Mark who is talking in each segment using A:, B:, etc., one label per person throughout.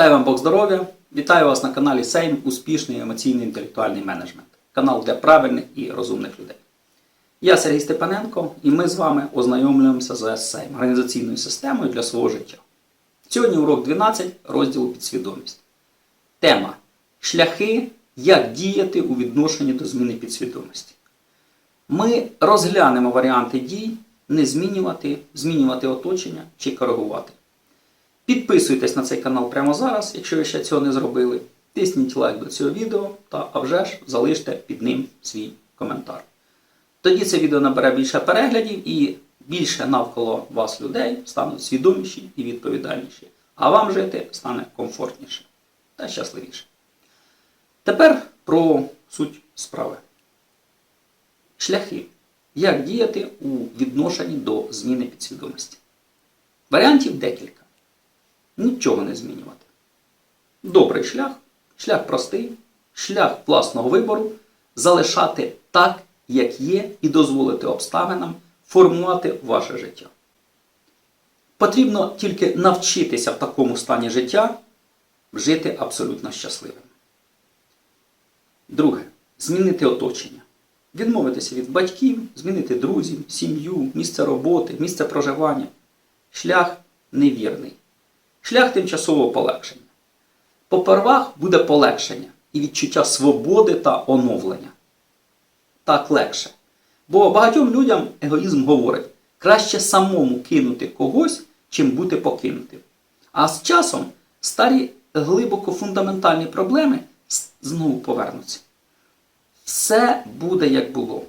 A: Дай вам Бог здоров'я! Вітаю вас на каналі Сейм Успішний емоційний інтелектуальний менеджмент. Канал для правильних і розумних людей. Я Сергій Степаненко, і ми з вами ознайомлюємося з Сейм організаційною системою для свого життя. Сьогодні урок 12 розділу підсвідомість. Тема Шляхи, як діяти у відношенні до зміни підсвідомості. Ми розглянемо варіанти дій, не змінювати, змінювати оточення чи коригувати. Підписуйтесь на цей канал прямо зараз, якщо ви ще цього не зробили. Тисніть лайк до цього відео та а вже ж залиште під ним свій коментар. Тоді це відео набере більше переглядів і більше навколо вас людей стануть свідоміші і відповідальніші, а вам жити стане комфортніше та щасливіше. Тепер про суть справи. Шляхи. Як діяти у відношенні до зміни підсвідомості? Варіантів декілька. Нічого не змінювати. Добрий шлях, шлях простий, шлях власного вибору залишати так, як є, і дозволити обставинам формувати ваше життя. Потрібно тільки навчитися в такому стані життя жити абсолютно щасливим. Друге. Змінити оточення. Відмовитися від батьків, змінити друзів, сім'ю, місце роботи, місце проживання. Шлях невірний. Шлях тимчасового полегшення. Попервах буде полегшення і відчуття свободи та оновлення. Так легше. Бо багатьом людям егоїзм говорить, краще самому кинути когось, чим бути покинутим. А з часом старі глибоко фундаментальні проблеми знову повернуться. Все буде як було.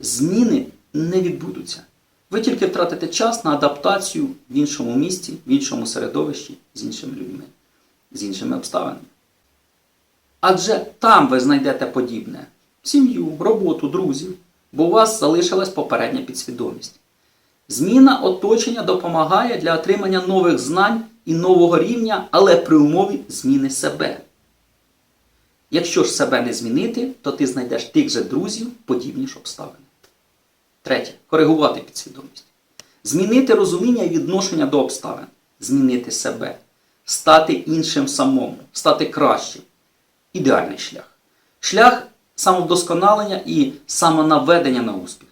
A: Зміни не відбудуться. Ви тільки втратите час на адаптацію в іншому місті, в іншому середовищі з іншими людьми, з іншими обставинами. Адже там ви знайдете подібне сім'ю, роботу, друзів, бо у вас залишилась попередня підсвідомість. Зміна оточення допомагає для отримання нових знань і нового рівня, але при умові зміни себе. Якщо ж себе не змінити, то ти знайдеш тих же друзів, подібні ж обставини. Третє. Коригувати підсвідомість. Змінити розуміння і відношення до обставин. Змінити себе. Стати іншим самому, стати кращим. Ідеальний шлях. Шлях самовдосконалення і самонаведення на успіх.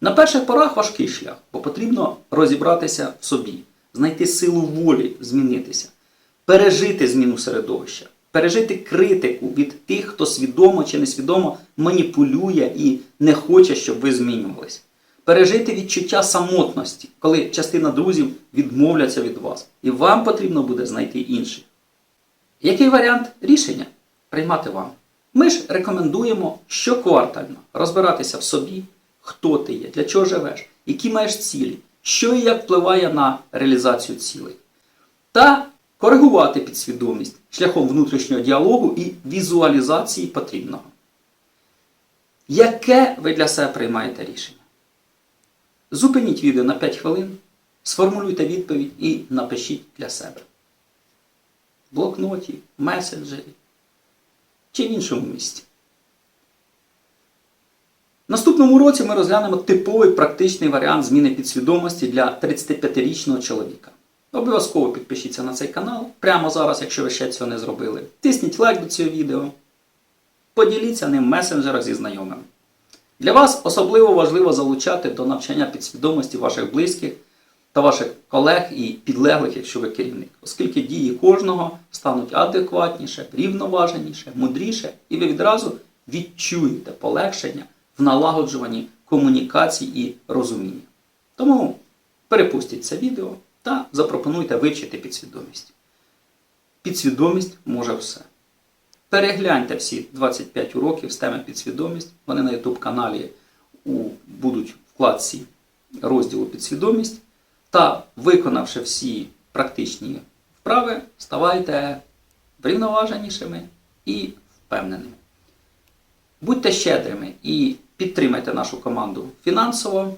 A: На перших порах важкий шлях, бо потрібно розібратися в собі, знайти силу волі, змінитися, пережити зміну середовища, пережити критику від тих, хто свідомо чи несвідомо маніпулює і не хоче, щоб ви змінювались. Пережити відчуття самотності, коли частина друзів відмовляться від вас, і вам потрібно буде знайти інших. Який варіант рішення приймати вам? Ми ж рекомендуємо щоквартально розбиратися в собі, хто ти є, для чого живеш, які маєш цілі, що і як впливає на реалізацію цілей. Та коригувати підсвідомість шляхом внутрішнього діалогу і візуалізації потрібного. Яке ви для себе приймаєте рішення? Зупиніть відео на 5 хвилин, сформулюйте відповідь і напишіть для себе. В блокноті, месенджері чи в іншому місці. В наступному році ми розглянемо типовий практичний варіант зміни підсвідомості для 35-річного чоловіка. Обов'язково підпишіться на цей канал прямо зараз, якщо ви ще цього не зробили. Тисніть лайк до цього відео. Поділіться ним в месенджерах зі знайомими. Для вас особливо важливо залучати до навчання підсвідомості ваших близьких та ваших колег і підлеглих, якщо ви керівник, оскільки дії кожного стануть адекватніше, рівноваженіше, мудріше, і ви відразу відчуєте полегшення в налагоджуванні комунікації і розуміння. Тому перепустіть це відео та запропонуйте вивчити підсвідомість. Підсвідомість може все. Перегляньте всі 25 уроків з теми підсвідомість. Вони на YouTube каналі будуть вкладці розділу підсвідомість. Та, виконавши всі практичні вправи, ставайте врівноваженішими і впевненими. Будьте щедрими і підтримайте нашу команду фінансово.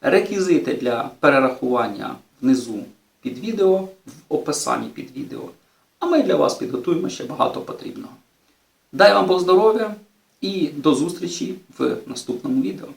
A: Реквізити для перерахування внизу під відео, в описанні під відео. А ми для вас підготуємо ще багато потрібного. Дай вам Бог здоров'я і до зустрічі в наступному відео.